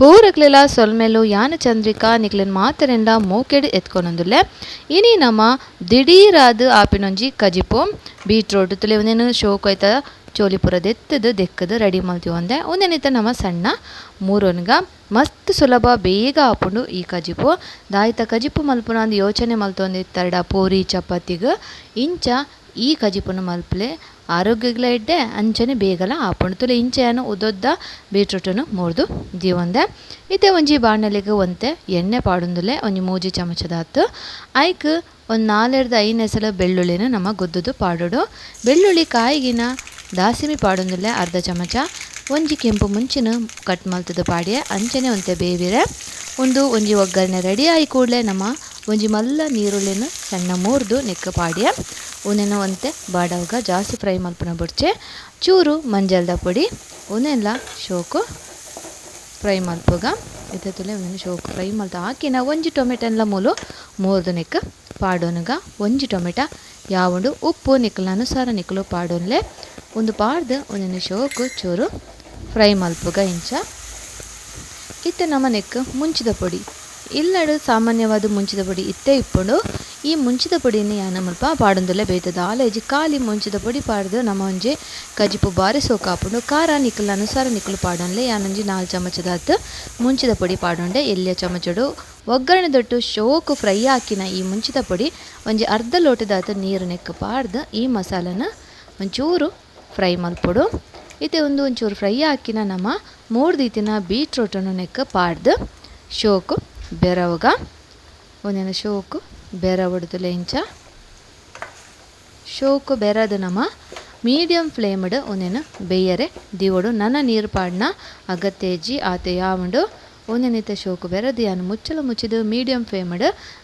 ಪೂರಕ್ಲೆಲ ಸೊಲ್ಮೆಲು ಯಾನ ಚಂದ್ರಿಕಾ ನಿಕ್ಲೆನ್ ಮಾತರೆಂಡ ಮೋಕೆಡ್ ಎತ್ಕೊನೊಂದುಲ್ಲೆ ಇನಿ ನಮ ದಿಢೀರಾದ ಆಪಿನೊಂಜಿ ಕಜಿಪು, ಬೀಟ್ರೋಟ್ ತುಲೆ ಒಂದೇನು ಶೋಕ್ ಐತ ಚೋಲಿಪುರ ದೆತ್ತದು ದೆಕ್ಕದು ರೆಡಿ ಮಲ್ತಿ ಒಂದೆ ಒಂದೇನಿತ್ತ ನಮ ಸಣ್ಣ ಮೂರೊನ್ಗ ಮಸ್ತ್ ಸುಲಭ ಬೇಗ ಆಪುಂಡು ಈ ಕಜಿಪು. ದಾಯಿತ ಕಜಿಪು ಮಲ್ಪುನ ಅಂದ್ ಯೋಚನೆ ಮಲ್ತೊಂದಿತ್ತರ್ಡ ಪೂರಿ ಚಪಾತಿಗ್. ಇಂಚ ಈ ಕಜಿಪುನ ಮಲ್ಪಲೆ ಆರೋಗ್ಯಗಳ ಎಡ್ಡೆ ಅಂಚನೆ ಬೇಗಲ ಆಪುಂಡು ತುಲೆ ಇಂಚೆಯನ್ನು ಉದೊದ್ದ ಬೀಟ್ರೂಟನ್ನು ಮುರಿದು ದೀವೊಂದೆ. ಇತ್ತೆ ಒಂಜಿ ಬಾಣಲೆಗೆ ಒಂತೆ ಎಣ್ಣೆ ಪಾಡೊಂದುಲೆ ಒಂಜಿ ಮೂಜಿ ಚಮಚದಾತು. ಐಕ್ ಒಂದು ನಾಲೆರ್ದು ಐದು ಎಸಲ ಬೆಳ್ಳುಳ್ಳಿನ ನಮ್ಮ ಗುದ್ದುದು ಪಾಡೋಡು. ಬೆಳ್ಳುಳ್ಳಿ ಕಾಯಿಗಿನ ದಾಸಿಮಿ ಪಾಡೊಂದುಲ್ಲೆ ಅರ್ಧ ಚಮಚ. ಒಂಜಿ ಕೆಂಪು ಮುಂಚಿನ ಕಟ್ ಮಲ್ತದ ಪಾಡಿಯೆ ಅಂಚನೆ ಒಂತೆ ಬೇವಿರೆ. ಒಂದು ಒಂಜಿ ಒಗ್ಗರಣೆ ರೆಡಿ ಆಯಿ ಕೂಡಲೇ ನಮ್ಮ ಒಂಜಿ ಮಲ್ಲ ನೀರುಳ್ಳಿನ ಸಣ್ಣ ಮೂರ್ದು ನೆಕ್ಕ ಪಾಡ್ಯ. ಉನೆನ ಒಂತೆ ಬಾಡವಾಗ ಜಾಸ್ತಿ ಫ್ರೈ ಮಲ್ಪನ ಬುಡ್ಚೆ, ಚೂರು ಮಂಜಲ್ದ ಪುಡಿ, ಉನೆಲ್ಲ ಶೋಕು ಫ್ರೈ ಮಲ್ಪುಗ ಇದೇ ತುಲೆ ಶೋಕು ಫ್ರೈ ಮಲ್ತ ಹಾಕಿನ ಒಂಜಿ ಟೊಮೆಟೊನ್ಲ ಮೂಲು, ಮೂರ್ದು ನಿಕ್ಕ ಪಾಡೋನುಗ, ಒಂಜಿ ಟೊಮೆಟ, ಯಾವೊಂದು ಉಪ್ಪು ನಿಕ್ಕಲ ಸಾರ ನಿಕ್ಕಲು ಪಾಡೋನ್ಲೆ. ಒಂದು ಪಾಡ್ದು ಒಂದೊಂದು ಶೋಕು, ಚೂರು ಫ್ರೈ ಮಲ್ಪುಗ ಇಂಚ. ಇತ್ತೆ ನಮ್ಮ ನೆಕ್ ಮುಂಚಿದ ಪೊಡಿ. ಇಲ್ಲಡು ಸಾಮಾನ್ಯವಾದ ಮುಂಚಿದ ಪೊಡಿ ಇತ್ತೆ ಇಪ್ಪುಂಡು. ಈ ಪೊಡಿನ ಯಾನ ಮುಲ್ಪ ಪಾಡೊಂದುಲ್ಲೆ ಬೇಯ್ತದ. ಆಲೇಜಿ ಕಾಲಿ ಮುಂಚಿದ ಪೊಡಿ ಪಾಡ್ದು ನಮ್ಮ ಒಂಜಿ ಕಜಿಪು ಬಾರಿ ಸೋಕಾಪುಂಡು. ಖಾರ ನಿಕ್ಕಲ ಅನುಸಾರ ನಿಕ್ಕಲು ಪಾಡೊನ್ಲೆ ಯಾನೊಂಜಿ ನಾಲ್ ಹತ್ತು ಮುಂಚಿದ ಪೊಡಿ ಪಾಡೊಂಡೆ. ಎಲ್ಲಿಯ ಚಮಚಡು ಒಗ್ಗರಣೆ ದೊಟ್ಟು ಶೋಕು ಫ್ರೈ ಹಾಕಿನ ಈ ಮುಂಚಿದ ಪೊಡಿ ಒಂಜಿ ಅರ್ಧ ಲೋಟದಾತ ನೀರು ನೆಕ್ಕ ಪಾಡ್ದು ಈ ಮಸಾಲನ ಒಂಚೂರು ಫ್ರೈ ಮಲ್ಪೊಡು. ಇತ್ತೆ ಒಂದು ಒಂಚೂರು ಫ್ರೈ ಹಾಕಿನ ನಮ್ಮ ಮೂರು ದೀತಿನ ಬೀಟ್ರೂಟನ್ನು ನೆಕ್ಕ ಪಾಡ್ದು ಶೋಕು ಬೆರವಗ, ಒಂದಿನ ಶೋಕು ಬೆರವಡ್ದುಲೆ ಇಂಚ. ಶೋಕು ಬೆರದ ನಮ್ಮ ಮೀಡಿಯಂ ಫ್ಲೇಮ್ಡ್ ಒಂದೇನು ಬೇಯರೆ. ದಿವಡು ನನ್ನ ನೀರು ಪಾಡ್ನ ಅಗತ್ಯಜಿ ಆತೆ ಯಾವಂಡು. ಒಂದೆನಿತ ಶೋಕು ಬೆರದು ಅನ್ನು ಮುಚ್ಚಲು ಮುಚ್ಚಿದು ಮೀಡಿಯಂ ಫ್ಲೇಮ್ಡ್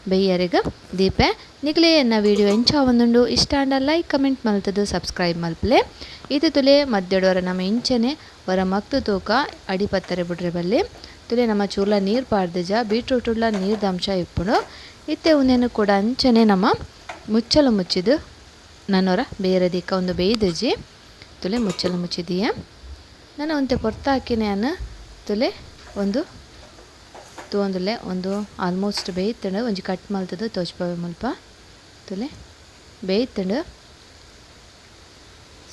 ಬೇಯರೆಗ ದೀಪೆ. ನಿಕ್ಲೆ ಎನ್ನ ವಿಡಿಯೋ ಎಂಚಾವೊಂದುಂಡು ಇಷ್ಟ ಅಂಡ ಲೈಕ್, ಕಮೆಂಟ್ ಮಲ್ತದು, ಸಬ್ಸ್ಕ್ರೈಬ್ ಮಲ್ಪಲೆ. ಇದು ತುಲೆ ಮಧ್ಯಡೋರ ನಮ್ಮ ಇಂಚನೆ. ವರ ಮಕ್ತು ತೂಕ ಅಡಿಪತ್ತರೆ ಬಿಡ್ರೆ ಬಲ್ಲಿ. ತುಲೆ ನಮ್ಮ ಚೂರ್ಲ ನೀರು ಪಾಡ್ದಜ ಬೀಟ್ರೂಟುಡ್ಲ ಉಡ್ಲ ನೀರ್ದಂಶ ಇಪ್ಪುಡು ಇತ್ತೆ ಉನ್ನೇನು ಕೂಡ ಅಂಚನೆ ನಮ್ಮ ಮುಚ್ಚಲು ಮುಚ್ಚಿದು ನನ್ನೊರ ಬೇರೆ ದಿಕ್ಕ ಒಂದು ಬೇಯ್ದಜಿ ತುಲೆ ಮುಚ್ಚಲು ಮುಚ್ಚಿದೀಯ. ನನ್ನ ಒಂತೆ ಪೊರ್ತ ಹಾಕಿನೇ ಅನ್ನ. ತುಲೆ ಒಂದು ತೂಂದುಲೆ ಒಂದು ಆಲ್ಮೋಸ್ಟ್ ಬೇಯ್ತಂಡು. ಒಂಜಿ ಕಟ್ ಮಲ್ತದು ತೋಚ್ಪವೆ ಮುಲ್ಪ. ತುಲೆ ಬೇಯ್ತಂಡು.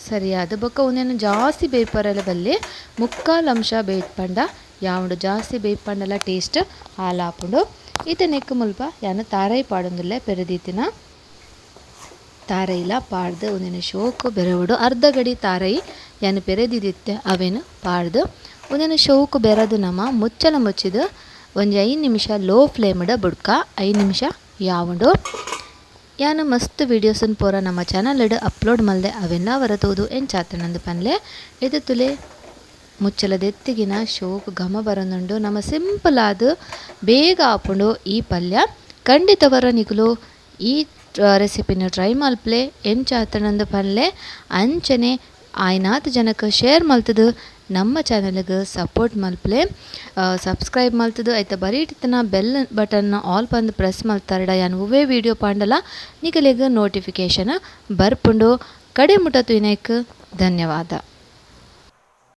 ಸರಿಯಾದ ಬೊಕ್ಕ ಒಂದೇನು ಜಾಸ್ತಿ ಬೇಯ್ಪರಲ್ಲ ಬಲ್ಲಿ ಮುಕ್ಕಾಲು ಅಂಶ ಬೇಯ್ಪಂಡ. ಯಾವುದು ಜಾಸ್ತಿ ಬೇಯ್ಪಂಡಲ ಟೇಸ್ಟ್ ಹಾಲಾಪುಂಡು ಇತ್ತೆ ನೆಕ್ಕು ಮುಲ್ಪ ಯಾನ ತಾರೈ ಪಾಡೊಂದುಲ್ಲೆ ಪೆರದೀತಿನ ತಾರೈಲ ಪಾಡ್ದು ಒಂದಿನ ಶೋಕು ಬೆರವಡು. ಅರ್ಧ ಗಡಿ ತಾರೈ ಯಾನ ಪೆರೆದಿದ್ದೆ ಅವೇನು ಪಾಡ್ದು. ಒಂದಿನ ಶೋಕು ಬೆರದು ನಮ್ಮ ಮುಚ್ಚಲ ಮುಚ್ಚಿದು. ಒಂದು ಐದು ನಿಮಿಷ ಲೋ ಫ್ಲೇಮ್ಡ ಬುಡ್ಕ, ಐದು ನಿಮಿಷ ಯಾವುಂಡು. ಯಾನ ಮಸ್ತ್ ವೀಡಿಯೋಸನ್ ಪೂರ ನಮ್ಮ ಚಾನಲ್ ಅಪ್ಲೋಡ್ ಮಲ್ದೆ ಅವೆಲ್ಲ ವರತೋದು. ಎಂಚಾತನಂದು ಪನ್ಲೆ? ಇದು ತುಲೆ? ಮುಚ್ಚಲದೆತ್ತಿಗಿನ ಶೋಕ್ ಘಮ ಬರೊಂದುಂಡು ನಮ್ಮ ಸಿಂಪಲ್ ಆದ್ ಬೇಗ ಆಪುಂಡು ಈ ಪಲ್ಯ. ಖಂಡಿತವರ ನಿಕುಲು ಈ ರೆಸಿಪಿನ ಟ್ರೈ ಮಲ್ಪ್ಲೆ ಎಂಚಾತನಂದು ಪಲ್ಲೆ. ಅಂಚನೆ ಆಯ್ನಾತ್ ಜನಕ್ಕೆ ಶೇರ್ ಮಲ್ತದು ನಮ್ಮ ಚಾನಲ್ಗೆ ಸಪೋರ್ಟ್ ಮಲ್ಪ್ಲೆ ಸಬ್ಸ್ಕ್ರೈಬ್ ಮಲ್ತದು ಐತ ಬರೀಟಿತ್ತನ ಬೆಲ್ ಬಟನ್ನ ಆಲ್ ಬಂದು ಪ್ರೆಸ್ ಮಲ್ತಾರಡ ಯಾನ್ ಉವೇ ವಿಡಿಯೋ ಪಾಂಡಲ. ನಿಗಲಿಗೆ ನೋಟಿಫಿಕೇಶನ್ ಬರ್ಪುಂಡು. ಕಡೆ ಮುಟ ತುಯ್ನೈಕ್ ಧನ್ಯವಾದ.